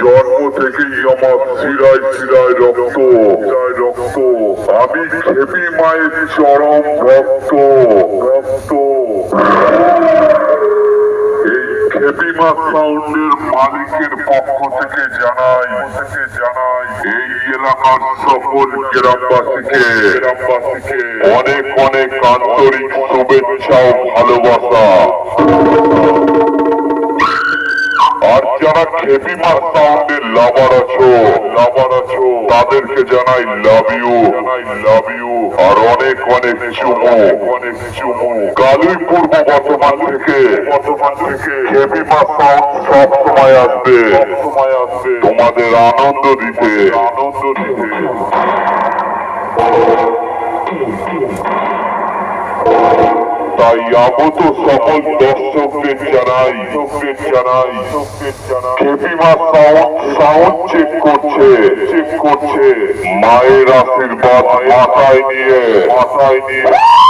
জন্ম থেকেই আমার চিরায় চিরায় রক্ত। রক্ত আমি খেপি মায়ের চরম রক্ত। এই সাউন্ডের মালিকের পক্ষ থেকে জানাই থেকে জানাই এই এলাকার সকল গ্রামবাসীকে গ্রামবাসীকে অনেক অনেক আন্তরিক শুভেচ্ছা ও ভালোবাসা। যারা খেপিমা সাউন্ডের লাভার আছো লাভার আছো। তাদেরকে জানাই লাভ ইউ লাভ ইউ আর অনেক অনেক চুমু অনেক চুমু কালুই পূর্ব বর্তমান থেকে বর্তমান থেকে খেপিমা সাউন্ড সব সময় আসবে। সব সময় আসবে। তোমাদের আনন্দ দিতে। আনন্দ দিতে। তাই আগত সকল দর্শকদের জানাই দর্শকদের জানাই খেপিমা সাউন্ড সাউন্ড চেক করছে। চেক করছে। মায়ের আশীর্বাদ মাথায় নিয়ে। মাথায় নিয়ে।